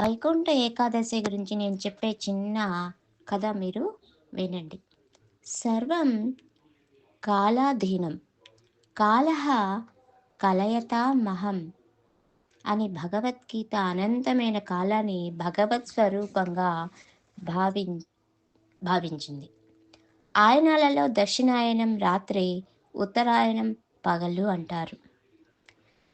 వైకుంఠ ఏకాదశి గురించి నేను చెప్పే చిన్న కథ మీరు వినండి. సర్వం కాలాధీనం. కాలహ కలయతా మహం అని భగవద్గీత అనంతమైన కాలాన్ని భగవత్ స్వరూపంగా భావి భావించింది. ఆయనాలలో దక్షిణాయనం రాత్రి ఉత్తరాయణం పగలు అంటారు.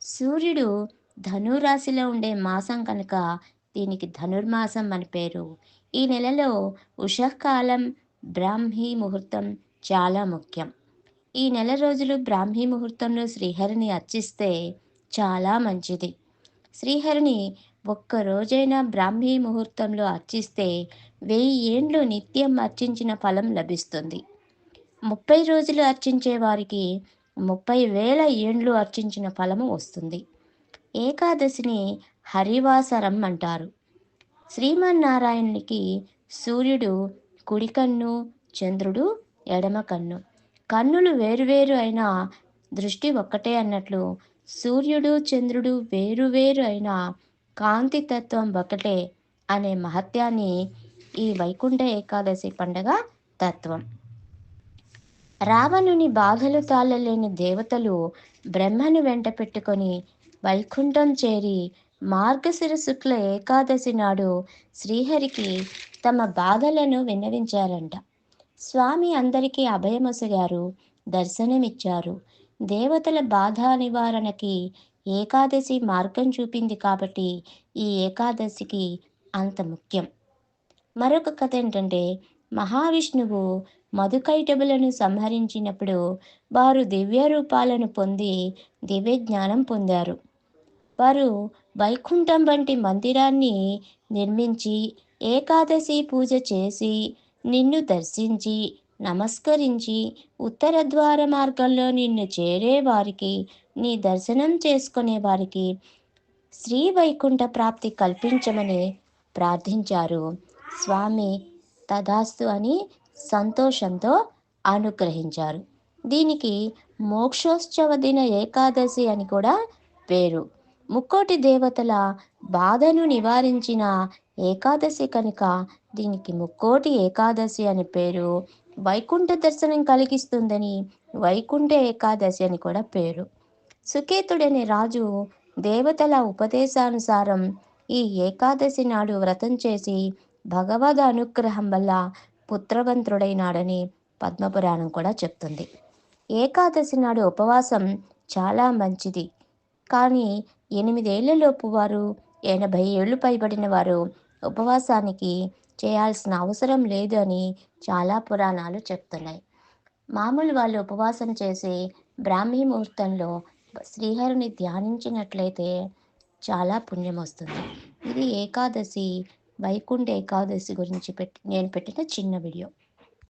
సూర్యుడు ధనురాశిలో ఉండే మాసం కనుక దీనికి ధనుర్మాసం అని పేరు. ఈ నెలలో ఉషకాలం బ్రాహ్మీ ముహూర్తం చాలా ముఖ్యం. ఈ నెల రోజులు బ్రాహ్మీ ముహూర్తంలో శ్రీహరిని అర్చిస్తే చాలా మంచిది. శ్రీహరిని ఒక్క రోజైనా బ్రాహ్మీ ముహూర్తంలో అర్చిస్తే వెయ్యి ఏండ్లు నిత్యం అర్చించిన ఫలం లభిస్తుంది. ముప్పై రోజులు అర్చించే వారికి ముప్పై వేల ఏండ్లు అర్చించిన ఫలము వస్తుంది. ఏకాదశిని హరివాసరం అంటారు. శ్రీమన్నారాయణునికి సూర్యుడు కుడి కన్ను చంద్రుడు ఎడమ కన్ను కన్నులు వేరువేరు అయినా దృష్టి ఒక్కటే అన్నట్లు సూర్యుడు చంద్రుడు వేరువేరు అయినా కాంతి తత్వం ఒకటే అనే మహత్యాన్ని ఈ వైకుంఠ ఏకాదశి పండగ తత్వం. రావణుని బాధలు తాళలేని దేవతలు బ్రహ్మను వెంట పెట్టుకొని వైకుంఠం చేరి మార్గశిర శుక్ల ఏకాదశి నాడు శ్రీహరికి తమ బాధలను విన్నవించారంట. స్వామి అందరికీ అభయమసగారు దర్శనమిచ్చారు. దేవతల బాధ నివారణకి ఏకాదశి మార్గం చూపింది కాబట్టి ఈ ఏకాదశికి అంత ముఖ్యం. మరొక కథ ఏంటంటే మహావిష్ణువు మధుకైటబులను సంహరించినప్పుడు వారు దివ్య రూపాలను పొంది దివ్య జ్ఞానం పొందారు. వారు వైకుంఠం వంటి మందిరాన్ని నిర్మించి ఏకాదశి పూజ చేసి నిన్ను దర్శించి నమస్కరించి ఉత్తర ద్వార మార్గంలో నిన్ను చేరే వారికి నీ దర్శనం చేసుకునే వారికి శ్రీ వైకుంఠ ప్రాప్తి కల్పించమని ప్రార్థించారు. స్వామి తదాస్తు అని సంతోషంతో అనుగ్రహించారు. దీనికి మోక్షోత్సవ దిన ఏకాదశి అని కూడా పేరు. ముక్కోటి దేవతల బాధను నివారించిన ఏకాదశి కనుక దీనికి ముక్కోటి ఏకాదశి అనే పేరు వైకుంఠ దర్శనం కలిగిస్తుందని వైకుంఠ ఏకాదశి అని కూడా పేరు. సుకేతుడనే రాజు దేవతల ఉపదేశానుసారం ఈ ఏకాదశి నాడు వ్రతం చేసి భగవద్ అనుగ్రహం వల్ల పుత్రవంతుడైనాడని పద్మపురాణం కూడా చెప్తుంది. ఏకాదశి నాడు ఉపవాసం చాలా మంచిది. కానీ ఎనిమిదేళ్ళలోపు వారు ఎనభై ఏళ్ళు పైబడిన వారు ఉపవాసానికి చేయాల్సిన అవసరం లేదు అని చాలా పురాణాలు చెప్తున్నాయి. మామూలు వాళ్ళు ఉపవాసం చేసి బ్రాహ్మీ ముహూర్తంలో శ్రీహరిని ధ్యానించినట్లయితే చాలా పుణ్యం వస్తుంది. ఇది ఏకాదశి వైకుంఠ ఏకాదశి గురించి పెట్టి నేను పెట్టిన చిన్న వీడియో.